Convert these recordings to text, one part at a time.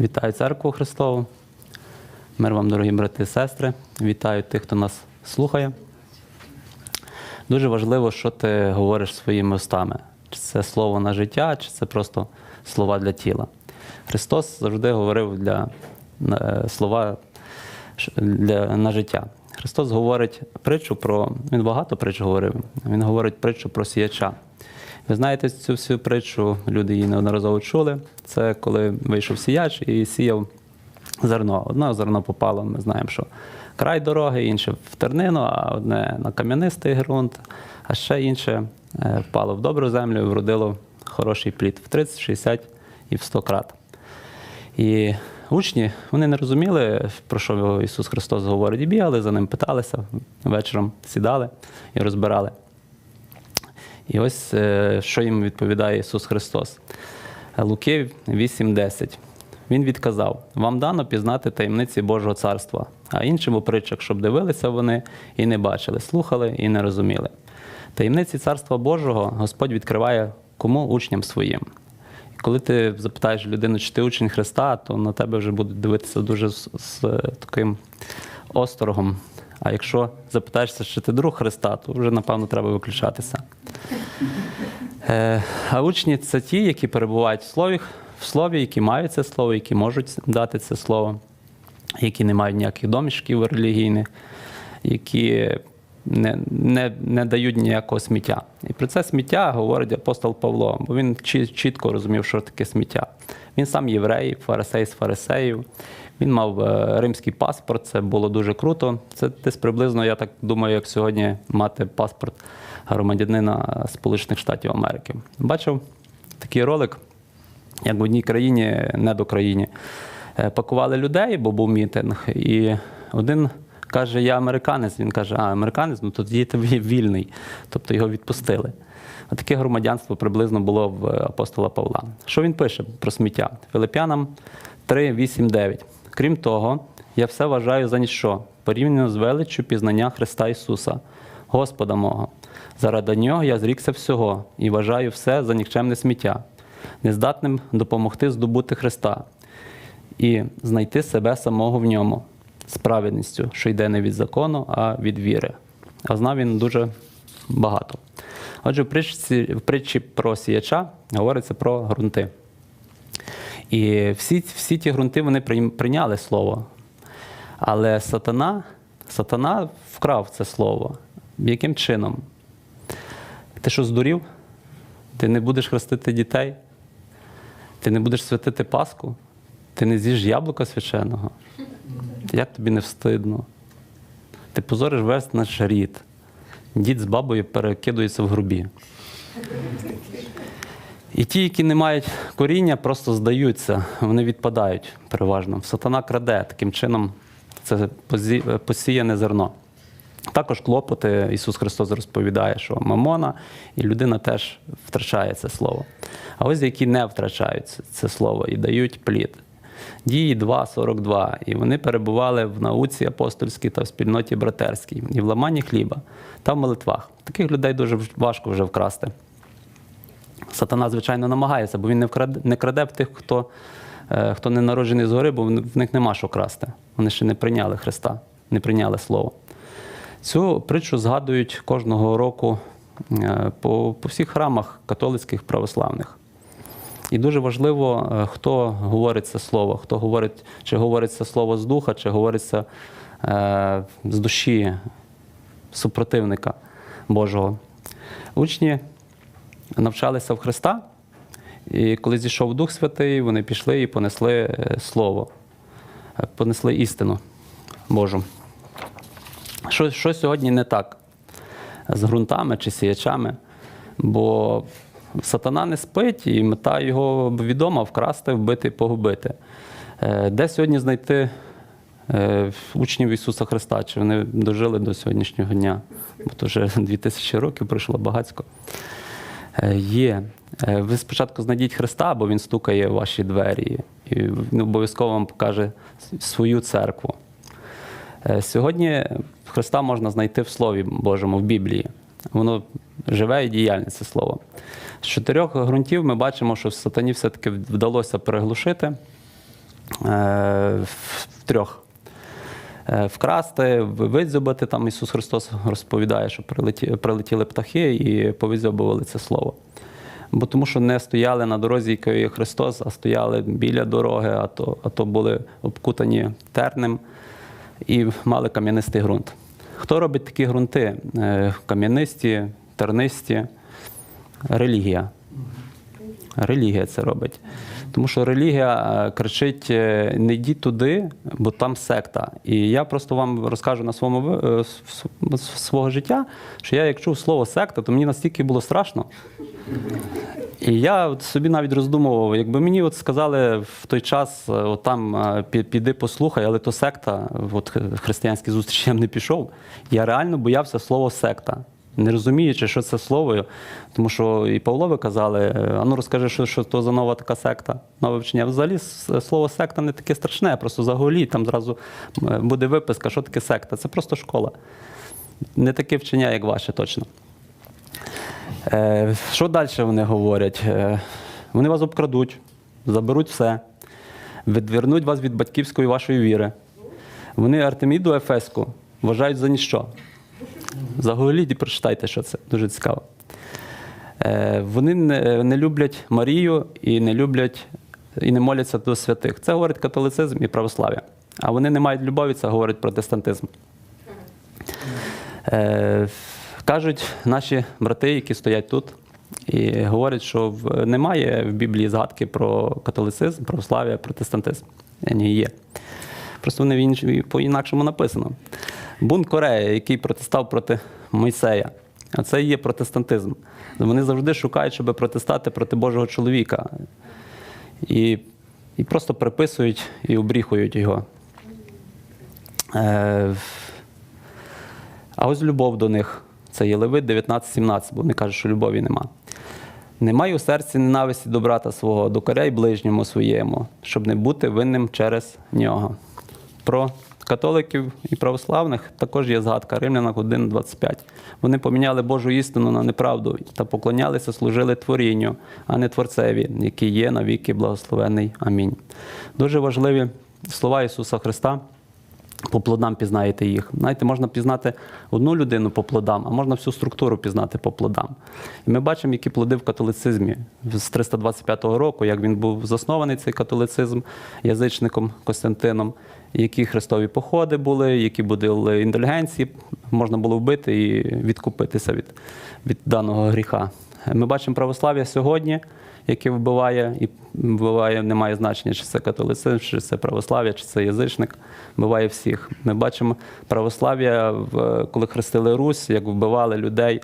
Вітаю церкву Христову. Мир вам, дорогі брати і сестри. Вітаю тих, хто нас слухає. Дуже важливо, що ти говориш своїми устами. Чи це слово на життя, чи це просто слова для тіла. Христос завжди говорив для е, слова для, на життя. Христос говорить притчу про. Він багато притч говорив. Він говорить притчу про сіяча. Ви знаєте цю всю притчу, люди її неодноразово чули. Це коли вийшов сіяч і сіяв зерно. Одне зерно попало, ми знаємо, що край дороги, інше в тернину, а одне на кам'янистий ґрунт, а ще інше е, впало в добру землю і вродило хороший плід в 30, 60 і в 100 крат. І учні вони не розуміли, про що Ісус Христос говорить, і бігали за ним, питалися вечором, сідали і розбирали. І ось е, що їм відповідає Ісус Христос. Луки 8:10. Він відказав: Вам дано пізнати таємниці Божого царства, а іншим у притчах, щоб дивилися вони і не бачили, слухали і не розуміли. Таємниці царства Божого Господь відкриває кому учням своїм. Коли ти запитаєш людину, чи ти учень Христа, то на тебе вже будуть дивитися дуже з, з е, таким осторогом. А якщо запитаєшся, чи ти друг Христа, то вже напевно треба виключатися. Е, А учні це ті, які перебувають в слові, в слові, які мають це слово, які можуть дати це слово, які не мають ніяких домішків релігійних, які не, не, не дають ніякого сміття. І про це сміття говорить апостол Павло, бо він чітко розумів, що таке сміття. Він сам єврей, фарисей з фарисеїв. Він мав е, римський паспорт, це було дуже круто. Це десь приблизно, я так думаю, як сьогодні мати паспорт громадянина Сполучених Штатів Америки. Бачив такий ролик, як в одній країні, не до країні, е, пакували людей, бо був мітинг, і один каже: Я американець. Він каже, а американець, ну тоді ти вільний. Тобто його відпустили. А Таке громадянство приблизно було в апостола Павла. Що він пише про сміття? Филип'янам 3, 8, 9. Крім того, я все вважаю за ніщо, порівняно з величчю пізнання Христа Ісуса, Господа мого. Заради нього я зрікся всього і вважаю все за нікчемне сміття, нездатним допомогти здобути Христа і знайти себе самого в ньому з праведністю, що йде не від закону, а від віри. А знав він дуже багато. Отже, в притчі, в притчі про сіяча говориться про ґрунти. І всі, всі ті ґрунти вони прийняли слово. Але сатана, сатана вкрав це слово. Яким чином? Ти що здурів? Ти не будеш хрестити дітей? Ти не будеш святити Пасху? Ти не з'їш яблука священного? Як тобі не встидно? Ти позориш весь наш рід. Дід з бабою перекидується в грубі. І ті, які не мають коріння, просто здаються, вони відпадають переважно. Сатана краде таким чином це посіяне зерно. Також клопоти Ісус Христос розповідає, що мамона і людина теж втрачає це слово. А ось які не втрачають це- слово і дають плід. Дії 2.42. І вони перебували в науці апостольській та в спільноті братерській, і в ламанні хліба та в молитвах. Таких людей дуже важко вже вкрасти. Сатана, звичайно, намагається, бо він не вкраде, не краде в тих, хто, е, хто не народжений згори, бо в них нема що красти. Вони ще не прийняли Христа, не прийняли Слово. Цю притчу згадують кожного року е, по, по всіх храмах католицьких православних. І дуже важливо, е, хто говорить це слово, хто говорить, чи говорить це слово з духа, чи говорить це е, з душі супротивника Божого. Учні навчалися в Христа, і коли зійшов Дух Святий, вони пішли і понесли е, Слово, е, понесли істину Божу. Що, що сьогодні не так з ґрунтами чи сіячами? Бо сатана не спить, і мета його відома вкрасти, вбити, погубити. Е, Де сьогодні знайти е, учнів Ісуса Христа? Чи вони дожили до сьогоднішнього дня? Бо то вже 2000 років пройшло багацько. Е, Є. Ви спочатку знайдіть Христа, бо Він стукає в ваші двері і Він обов'язково вам покаже свою церкву. Сьогодні Христа можна знайти в Слові Божому, в Біблії. Воно живе і діяльне це слово. З чотирьох ґрунтів ми бачимо, що сатані все-таки вдалося переглушити е, в трьох. Е, Вкрасти, в- видзьобати, там Ісус Христос розповідає, що прилеті, прилетіли птахи і повидзьобували це слово. Бо тому що не стояли на дорозі, якою Христос, а стояли біля дороги, а то, а то були обкутані тернем і мали кам'янистий ґрунт. Хто робить такі ґрунти? Е, Кам'янисті, тернисті, релігія. Релігія це робить. Тому що релігія е, кричить: е, не йдіть туди, бо там секта. І я просто вам розкажу на своєму е, свого життя, що я як чув слово секта, то мені настільки було страшно. І я собі навіть роздумував, якби мені от сказали в той час, от там піди послухай, але то секта, от християнські зустрічі я б не пішов. Я реально боявся слова секта. Не розуміючи, що це слово, тому що і Павлові казали, е, а ну розкажи, що, що то за нова така секта, нове вчення. Взагалі слово секта не таке страшне, просто заголі, там зразу е, буде виписка, що таке секта. Це просто школа. Не таке вчення, як ваше, точно. Е, що далі вони говорять? Е, вони вас обкрадуть, заберуть все, відвернуть вас від батьківської вашої віри. Вони Артеміду Ефеску вважають за ніщо. Заголіть і прочитайте, що це. Дуже цікаво. Е, вони не, люблять Марію і не люблять і не моляться до святих. Це говорить католицизм і православ'я. А вони не мають любові, це говорить протестантизм. Е, кажуть наші брати, які стоять тут, і говорять, що немає в Біблії згадки про католицизм, православ'я, протестантизм. Ні, є. Просто вони по-інакшому написано. Бунт Корея, який протестав проти Мойсея. А це і є протестантизм. Вони завжди шукають, щоб протестати проти Божого чоловіка. І, і просто приписують і обріхують його. Е, а ось любов до них. Це є Левит 19-17, бо вони кажуть, що любові нема. Немає у серці ненависті до брата свого, докоряй ближньому своєму, щоб не бути винним через нього. Про католиків і православних також є згадка Римлянах 1.25. Вони поміняли Божу істину на неправду та поклонялися, служили творінню, а не Творцеві, який є навіки благословений. Амінь. Дуже важливі слова Ісуса Христа. По плодам пізнаєте їх. Знаєте, можна пізнати одну людину по плодам, а можна всю структуру пізнати по плодам. І ми бачимо, які плоди в католицизмі з 325 року, як він був заснований цей католицизм язичником Костянтином, які хрестові походи були, які були індульгенції, можна було вбити і відкупитися від, від даного гріха. Ми бачимо православ'я сьогодні, яке вбиває і вбиває, немає значення, чи це католицизм, чи це православ'я, чи це язичник, вбиває всіх. Ми бачимо православ'я, коли хрестили Русь, як вбивали людей,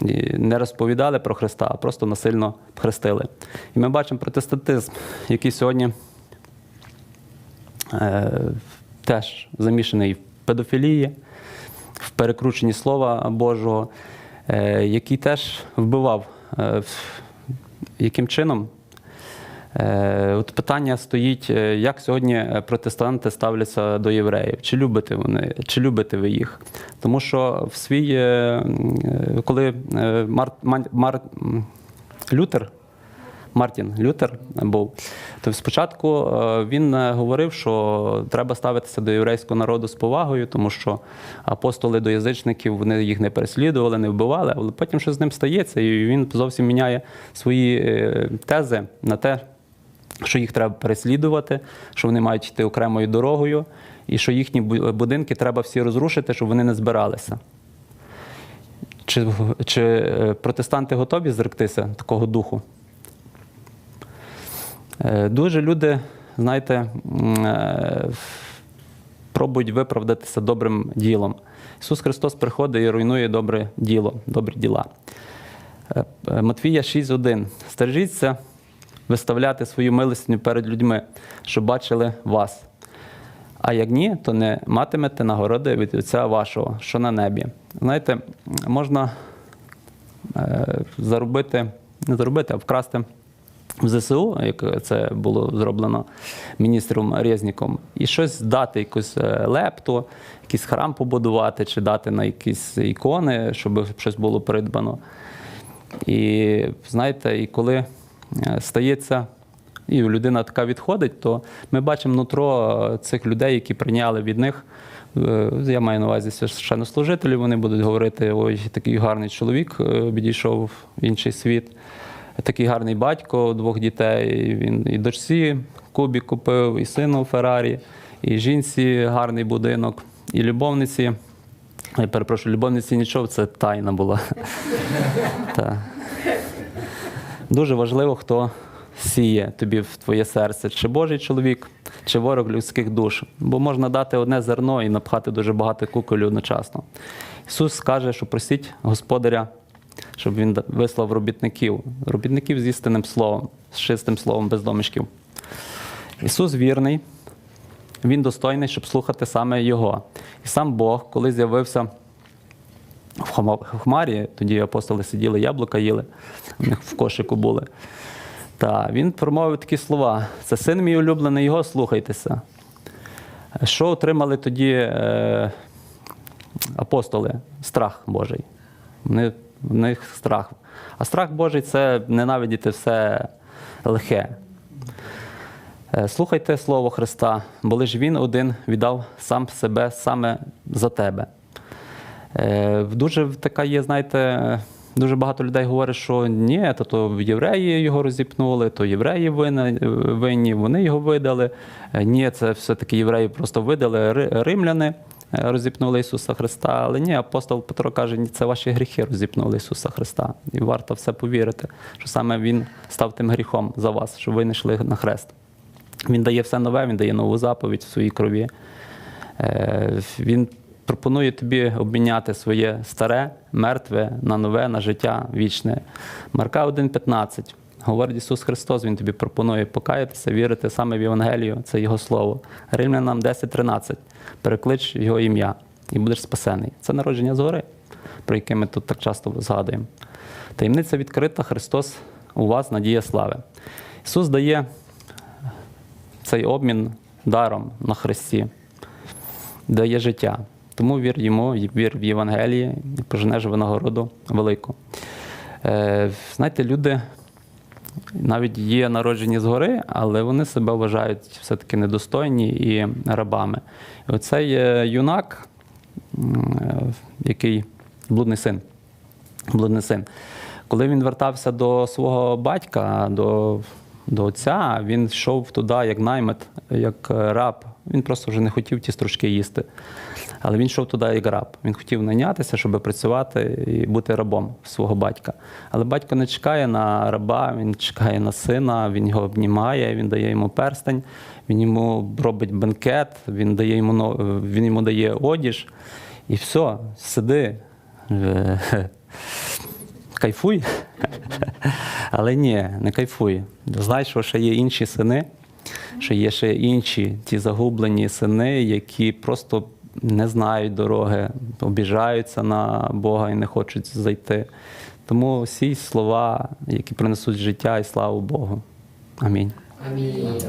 і не розповідали про Христа, а просто насильно хрестили. І ми бачимо протестантизм, який сьогодні теж замішаний в педофілії, в перекрученні Слова Божого, е, який теж вбивав. Е, яким чином? Е, От питання стоїть, е, як сьогодні е, протестанти ставляться до євреїв? Чи любите вони, чи любите ви їх? Тому що в свій, е, е, коли е, Мар, Мар, Мар, Лютер, Мартін Лютер був, то спочатку е, він е, говорив, що треба ставитися до єврейського народу з повагою, тому що апостоли до язичників вони їх не переслідували, не вбивали, але потім що з ним стається, і він зовсім міняє свої е, тези на те, що їх треба переслідувати, що вони мають йти окремою дорогою, і що їхні будинки треба всі розрушити, щоб вони не збиралися. Чи, чи протестанти готові зректися такого духу? Е, Дуже люди, знаєте, е, пробують виправдатися добрим ділом. Ісус Христос приходить і руйнує добре діло, добрі діла. Е, Матвія 6.1. Стережіться виставляти свою милостиню перед людьми, щоб бачили вас. А як ні, то не матимете нагороди від Отця вашого, що на небі. Знаєте, можна заробити, не заробити, а вкрасти в ЗСУ, як це було зроблено міністром Резніком, і щось дати, якусь е, лепту, якийсь храм побудувати, чи дати на якісь ікони, щоб щось було придбано. І знаєте, і коли е, стається і людина така відходить, то ми бачимо нутро е, цих людей, які прийняли від них. Я маю на увазі священнослужителі, вони будуть говорити: ой, такий гарний чоловік відійшов в інший світ, такий гарний батько двох дітей. Він і дочці кубік купив, і сину Феррарі, і жінці гарний будинок, і любовниці. Я перепрошую, любовниці нічого, це тайна була. Дуже важливо, хто сіє тобі в твоє серце, чи Божий чоловік, чи ворог людських душ. Бо можна дати одне зерно і напхати дуже багато куколів одночасно. Ісус каже, що просіть Господаря, щоб Він вислав робітників, робітників з істинним словом, з чистим словом, без домішків. Ісус вірний, Він достойний, щоб слухати саме Його. І сам Бог, коли з'явився в хмарі, тоді апостоли сиділи, яблука їли, у них в кошику були. Та він промовив такі слова: це син мій улюблений, його слухайтеся. Що отримали тоді е, апостоли? Страх Божий. Вони, в них страх. А страх Божий це ненавидіти все лихе. Е, Слухайте Слово Христа, бо лиш Він один віддав сам себе саме за тебе. Е, Дуже така є, знаєте, е, дуже багато людей говорять, що ні, то, то євреї його розіпнули, то євреї винні, винні, вони його видали. Е, Ні, це все-таки євреї просто видали, римляни е, розіпнули Ісуса Христа. Але ні, апостол Петро каже, ні, це ваші гріхи розіпнули Ісуса Христа. І варто все повірити, що саме Він став тим гріхом за вас, щоб ви не йшли на хрест. Він дає все нове, він дає нову заповідь в своїй крові. Е, Він пропонує тобі обміняти своє старе, мертве на нове, на життя вічне. Марка 1,15. Говорить Ісус Христос, Він тобі пропонує покаятися, вірити саме в Євангелію, це Його Слово. Римлянам 10,13. Переклич Його ім'я і будеш спасений. Це народження згори, про яке ми тут так часто згадуємо. Таємниця відкрита, Христос у вас надія слави. Ісус дає цей обмін даром на Христі, дає життя. Тому вір йому, вір в Євангеліє і поженеш винагороду велику. Е, знаєте, люди навіть є народжені згори, але вони себе вважають все-таки недостойні і рабами. Оцей юнак, який блудний син, блудний син. Коли він вертався до свого батька, до, до отця, він йшов туди як наймит, як е, раб. Він просто вже не хотів ті стручки їсти. Але він йшов туди як раб. Він хотів найнятися, щоб працювати і бути рабом свого батька. Але батько не чекає на раба, він чекає на сина, він його обнімає, він дає йому перстень, він йому робить бенкет, він дає йому, він йому дає одіж. І все, сиди. Е, Кайфуй. Але ні, не кайфуй. Знай, що ще є інші сини, що є ще інші ті загублені сини, які просто не знають дороги, обіжаються на Бога і не хочуть зайти. Тому всі слова, які принесуть життя і славу Богу. Амінь. Амінь.